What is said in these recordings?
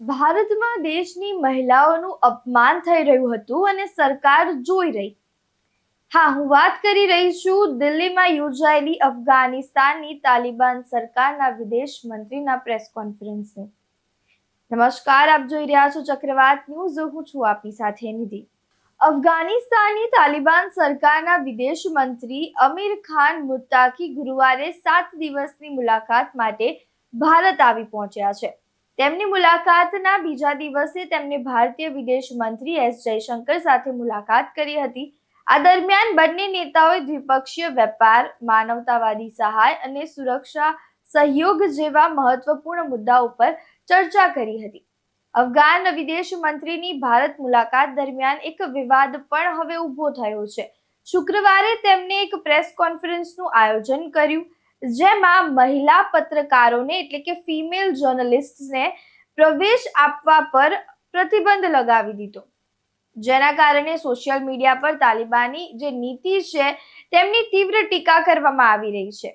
ભારતમાં દેશની મહિલાઓનું અપમાન થઈ રહ્યું હતું અને સરકાર જોઈ રહી. હા, હું વાત કરી રહી છું દિલ્હીમાં યોજાયેલી અફઘાનિસ્તાનની તાલિબાન સરકારના વિદેશ મંત્રીના પ્રેસ કોન્ફરન્સની. નમસ્કાર, આપ જોઈ રહ્યા છો ચક્રવાત ન્યૂઝ. હું છું આપની સાથે નિધિ. અફઘાનિસ્તાનની તાલિબાન સરકારના વિદેશ મંત્રી અમીર ખાન મુત્તાકી ગુરુવારે સાત દિવસની મુલાકાત માટે ભારત આવી પહોંચ્યા છે. તેમની મુલાકાતના બીજા દિવસે તેમને ભારતીય વિદેશ મંત્રી એસ જયશંકર સાથે મુલાકાત કરી હતી. આ દરમિયાન બંને નેતાઓએ દ્વિપક્ષીય વેપાર, માનવતાવાદી સહાય અને સુરક્ષા સહયોગ જેવા મહત્વપૂર્ણ મુદ્દા ઉપર ચર્ચા કરી હતી. અફઘાન વિદેશ મંત્રીની ભારત મુલાકાત દરમિયાન એક વિવાદ પણ હવે ઊભો થયો છે. શુક્રવારે તેમણે એક પ્રેસ કોન્ફરન્સનું આયોજન કર્યું. જેમાં મહિલા પત્રકારોને એટલે કે ફિમેલ જર્નલિસ્ટને પ્રવેશ આપવા પર પ્રતિબંધ લગાવી દીધો. જેના કારણે સોશિયલ મીડિયા પર તાલિબાની જે નીતિ છે, તેમની તીવ્ર ટીકા કરવામાં આવી રહી છે.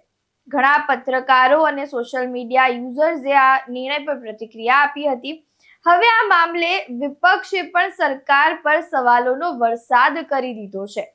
ઘણા પત્રકારો અને સોશિયલ મીડિયા યુઝર્સે આ નિર્ણય પર પ્રતિક્રિયા આપી હતી. હવે આ મામલે વિપક્ષે પણ સરકાર પર સવાલોનો વરસાદ કરી દીધો છે.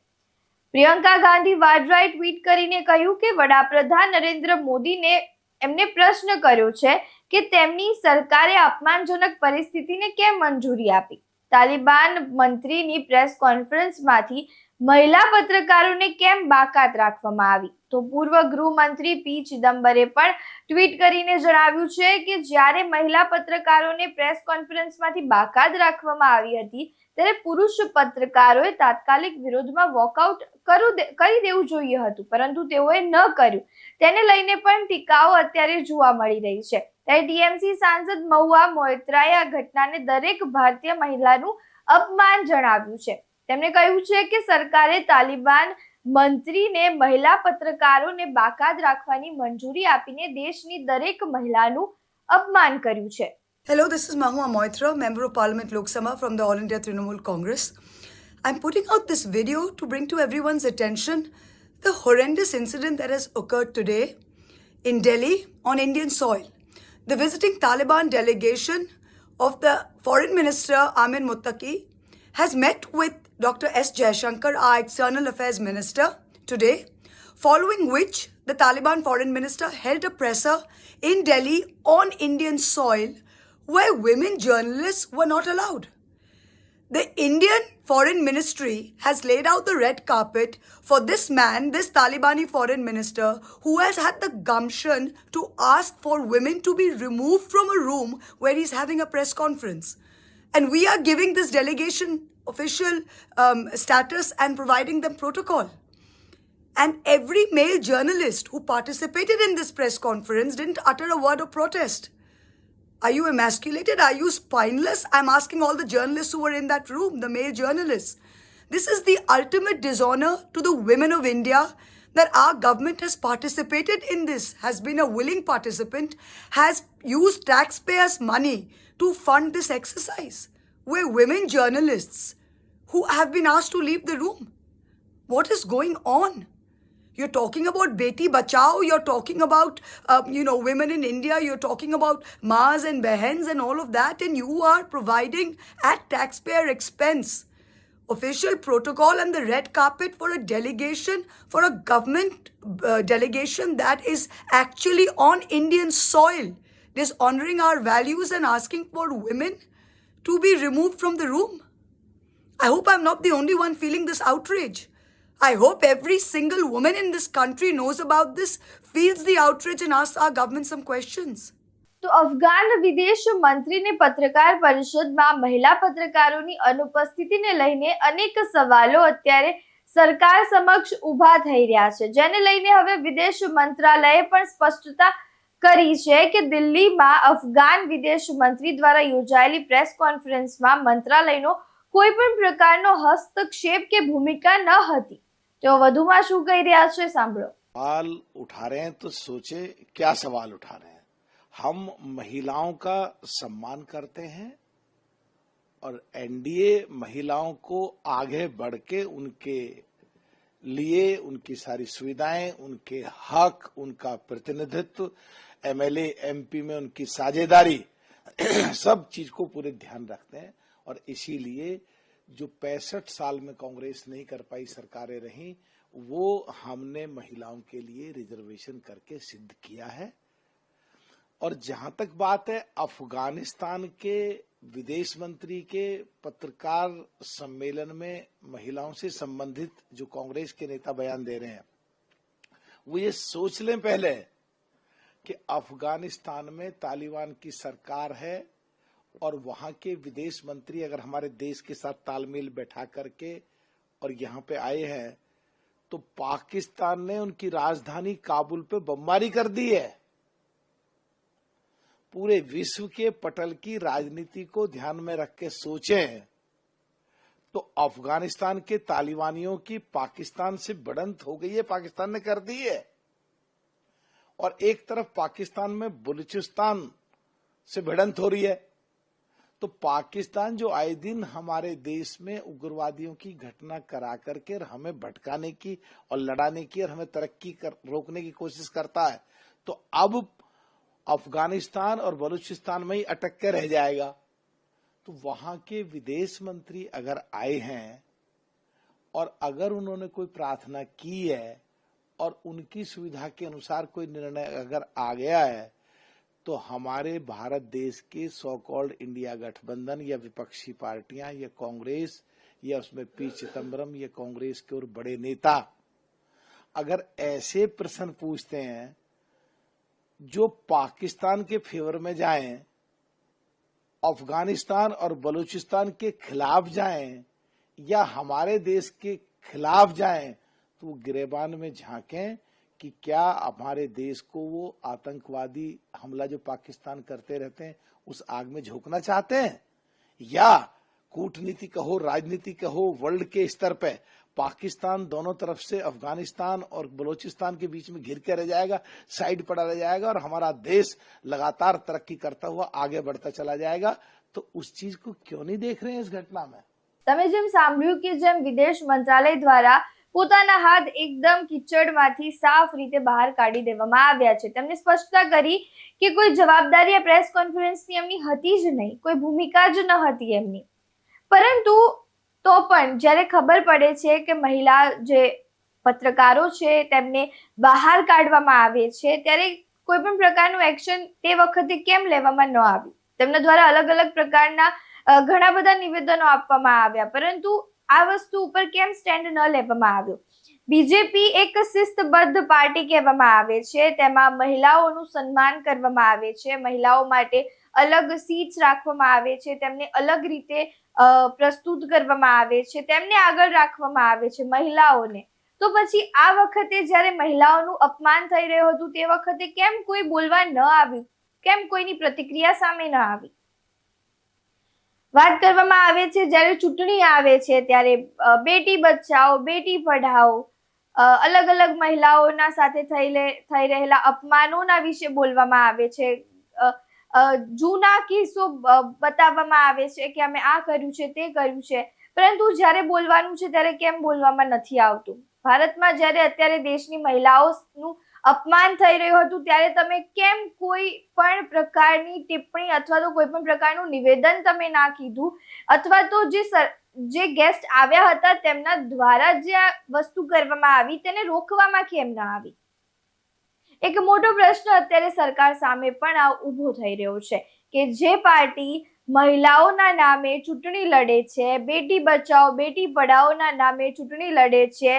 પ્રિયંકા ગાંધી વાડ્રાએ ટ્વીટ કરીને કહ્યું કે વડાપ્રધાન નરેન્દ્ર મોદીને એમને પ્રશ્ન કર્યો છે કે તેમની સરકારે અપમાનજનક પરિસ્થિતિને કેમ મંજૂરી આપી? તાલિબાન મંત્રીની પ્રેસ કોન્ફરન્સમાંથી મહિલા પત્રકારોને કેમ બાકાત રાખવામાં આવી? તો પૂર્વ ગૃહમંત્રી પી ચિદમ્બરે પણ ટ્વીટ કરીને જણાવ્યું છે કે જ્યારે મહિલા પત્રકારોને પ્રેસ કોન્ફરન્સમાંથી બાકાત રાખવામાં આવી હતી ત્યારે પુરુષ પત્રકારોએ તાત્કાલિક વિરોધમાં વોકઆઉટ કરું કરી દેવું જોઈએ હતું, પરંતુ તેઓએ ન કર્યું. તેને લઈને પણ ટીકાઓ અત્યારે જોવા મળી રહી છે. ત્યારે ટીએમસી સાંસદ મહુઆ મોયત્રાએ આ ઘટનાને દરેક ભારતીય મહિલાનું અપમાન જણાવ્યું છે. તેમણે કહ્યું છે કે સરકારે તાલિબાન મંત્રીને મહિલા પત્રકારોને બાકાત રાખવાની મંજૂરી આપીને દેશની દરેક મહિલાનું અપમાન કર્યું છે. Hello, this is Mahua Moitra, Member of Parliament Lok Sabha from the All India Trinamool Congress. I'm putting out this video to bring to everyone's attention the horrendous incident that has occurred today in Delhi on Indian soil. The visiting Taliban delegation of the Foreign Minister Amin Muttaqi has met with Dr. S. Jaishankar, our External Affairs Minister, today, following which the Taliban Foreign Minister held a presser in Delhi on Indian soil where women journalists were not allowed. The Indian Foreign Ministry has laid out the red carpet for this man, this Talibani foreign minister, who has had the gumption to ask for women to be removed from a room where he's having a press conference. And we are giving this delegation official um, status and providing them protocol. And every male journalist who participated in this press conference didn't utter a word of protest. Are you emasculated? Are you spineless? I'm asking all the journalists who were in that room, the male journalists. This is the ultimate dishonor to the women of India that our government has participated in this, has been a willing participant, has used taxpayers' money to fund this exercise. Where women journalists who have been asked to leave the room. What is going on? You're talking about Beti Bachao, you're talking about, uh, you know, women in India, you're talking about Maas and Behens and all of that, and you are providing at taxpayer expense official protocol and the red carpet for a delegation, for a government uh, delegation that is actually on Indian soil, dishonoring our values and asking for women to be removed from the room. I hope I'm not the only one feeling this outrage. I hope every single woman in this country knows about this, feels the outrage, and asks our government some questions. તો અફઘાન વિદેશ મંત્રીને પત્રકાર પરિષદમાં મહિલા પત્રકારોની અનુપસ્થિતિને લઈને અનેક સવાલો અત્યારે સરકાર સમક્ષ ઊભા થઈ રહ્યા છે જેને લઈને હવે વિદેશ મંત્રાલયે પણ સ્પષ્ટતા કરી છે કે દિલ્હીમાં અફઘાન વિદેશ મંત્રી દ્વારા યોજાયેલી પ્રેસ કોન્ફરન્સમાં મંત્રાલયનો કોઈ પણ પ્રકારનો હસ્તક્ષેપ કે ભૂમિકા ન હતી તેઓ વધુમાં શું કહી રહ્યા છે સાંભળો सवाल उठा रहे हैं तो सोचे क्या सवाल उठा रहे हैं हम महिलाओं का सम्मान करते हैं और एनडीए महिलाओं को आगे बढ़ के उनके लिए उनकी सारी सुविधाएं उनके हक उनका प्रतिनिधित्व एमएलए एमपी में उनकी साझेदारी सब चीज को पूरे ध्यान रखते हैं और इसीलिए जो पैंसठ साल में कांग्रेस नहीं कर पाई, सरकारें रही, वो हमने महिलाओं के लिए रिजर्वेशन करके सिद्ध किया है। और जहाँ तक बात है, अफ़गानिस्तान के विदेश मंत्री के पत्रकार सम्मेलन में महिलाओं से संबंधित जो कांग्रेस के नेता बयान दे रहे हैं, वो ये सोच लें पहले कि अफ़गानिस्तान में तालिबान की सरकार है और वहाँ के विदेश मंत्री अगर हमारे देश के साथ तालमेल बैठा करके और यहाँ पे आए हैं तो पाकिस्तान ने उनकी राजधानी काबुल पे बमबारी कर दी है। पूरे विश्व के पटल की राजनीति को ध्यान में रख के सोचें तो अफ़गानिस्तान के तालिबानियों की पाकिस्तान से बढ़ंत हो गई है, पाकिस्तान ने कर दी है। और एक तरफ़ पाकिस्तान में बलूचिस्तान से भिड़ंत हो रही है। तो पाकिस्तान जो आए दिन हमारे देश में उग्रवादियों की घटना करा करके हमें भटकाने की और लड़ाने की और हमें तरक्की कर, रोकने की कोशिश करता है तो अब अफ़गानिस्तान और बलूचिस्तान में ही अटक के रह जाएगा। तो वहाँ के विदेश मंत्री अगर आए हैं और अगर उन्होंने कोई प्रार्थना की है और उनकी सुविधा के अनुसार कोई निर्णय अगर आ गया है तो हमारे भारत देश के सो कॉल्ड इंडिया गठबंधन या विपक्षी पार्टियाँ, या कांग्रेस, या उसमें पी. चिदम्बरम या कांग्रेस के और बड़े नेता, अगर ऐसे प्रश्न पूछते हैं जो पाकिस्तान के फेवर में जाएँ, अफ़गानिस्तान और बलूचिस्तान के खिलाफ जाएँ, या हमारे देश के खिलाफ जाएँ तो गिरेबान में झांकें कि क्या हमारे देश को वो आतंकवादी हमला जो पाकिस्तान करते रहते हैं उस आग में झोंकना चाहते हैं या कूटनीति कहो राजनीति कहो वर्ल्ड के स्तर पे पाकिस्तान दोनों तरफ से अफगानिस्तान और बलूचिस्तान के बीच में घिर के रह जाएगा साइड पड़ा रह जाएगा और हमारा देश लगातार तरक्की करता हुआ आगे बढ़ता चला जाएगा तो उस चीज को क्यों नहीं देख रहे हैं इस घटना में તમે જેમ સાંભળ્યું કે જેમ વિદેશ મંત્રાલય દ્વારા પોતાના હાથ એકદમ કિચડમાંથી સાફ રીતે બહાર કાઢી દેવામાં આવ્યા છે. તેમણે સ્પષ્ટતા કરી કે કોઈ જવાબદારી પ્રેસ કોન્ફરન્સની એમની હતી જ નહીં, કોઈ ભૂમિકા જ ન હતી એમની. પરંતુ તો પણ જ્યારે ખબર પડે છે કે મહિલા જે પત્રકારો છે તેમને બહાર કાઢવામાં આવે છે, ત્યારે કોઈ પણ પ્રકારનું એક્શન તે વખતે કેમ લેવામાં ન આવ્યું? તેમના દ્વારા અલગ અલગ પ્રકારના ઘણા બધા નિવેદનો આપવામાં આવ્યા. પરંતુ આ વસ્તુ ઉપર કેમ સ્ટેન્ડ ન લેવામાં આવ્યો? બીજેપી એક શિસ્તબદ્ધ પાર્ટી કહેવામાં આવે છે. તેમાં મહિલાઓનું સન્માન કરવામાં આવે છે. મહિલાઓ માટે અલગ સીટ્સ રાખવામાં આવે છે. તેમને અલગ રીતે પ્રસ્તુત કરવામાં આવે છે. તેમને આગળ રાખવામાં આવે છે મહિલાઓને. તો પછી આ વખતે જ્યારે મહિલાઓનું અપમાન થઈ રહ્યું હતું, તે વખતે કેમ કોઈ બોલવા ન આવ્યું? કેમ કોઈની પ્રતિક્રિયા સામે ન આવી? વાત કરવામાં આવે છે, જ્યારે ચૂંટણી આવે છે, ત્યારે બેટી બચાવો બેટી પઢાઓ અલગ અલગ મહિલાઓના સાથે થઈ રહેલા અપમાનોના વિશે બોલવામાં આવે છે. જૂના કિસ્સો બતાવવામાં આવે છે કે અમે આ કર્યું છે, તે કર્યું છે. પરંતુ જ્યારે બોલવાનું છે, ત્યારે કેમ બોલવામાં નથી આવતું? ભારતમાં જ્યારે અત્યારે દેશની મહિલાઓનું અપમાન થઈ રહ્યું હતું ત્યારે તમે કેમ કોઈ પણ પ્રકારની ટિપ્પણી અથવા તો કોઈ પણ પ્રકારનું નિવેદન તમે ના કીધું? અથવા તો જે જે ગેસ્ટ આવ્યા હતા તેમના દ્વારા જે આ વસ્તુ કરવામાં આવી તેને રોકવામાં કેમ ના આવી? એક મોટો પ્રશ્ન અત્યારે સરકાર સામે પણ આ ઊભો થઈ રહ્યો છે કે જે પાર્ટી મહિલાઓના નામે ચૂંટણી લડે છે, બેટી બચાવો બેટી પઢાઓના નામે ચૂંટણી લડે છે,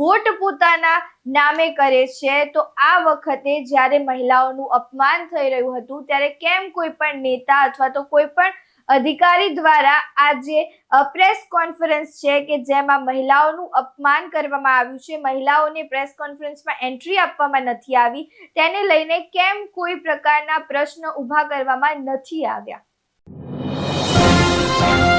વોટ પોતાના નામે કરે છે, તો આ વખતે જ્યારે મહિલાઓનું અપમાન થઈ રહ્યું હતું, ત્યારે કેમ કોઈ પણ નેતા અથવા તો કોઈ પણ અધિકારી દ્વારા આજે પ્રેસ કોન્ફરન્સ છે કે જેમાં મહિલાઓનું અપમાન કરવામાં આવ્યું છે, મહિલાઓને પ્રેસ કોન્ફરન્સમાં એન્ટ્રી આપવામાં નથી આવી, તેને લઈને કેમ કોઈ પ્રકારના પ્રશ્ન ઊભા કરવામાં નથી આવ્યા? Thank you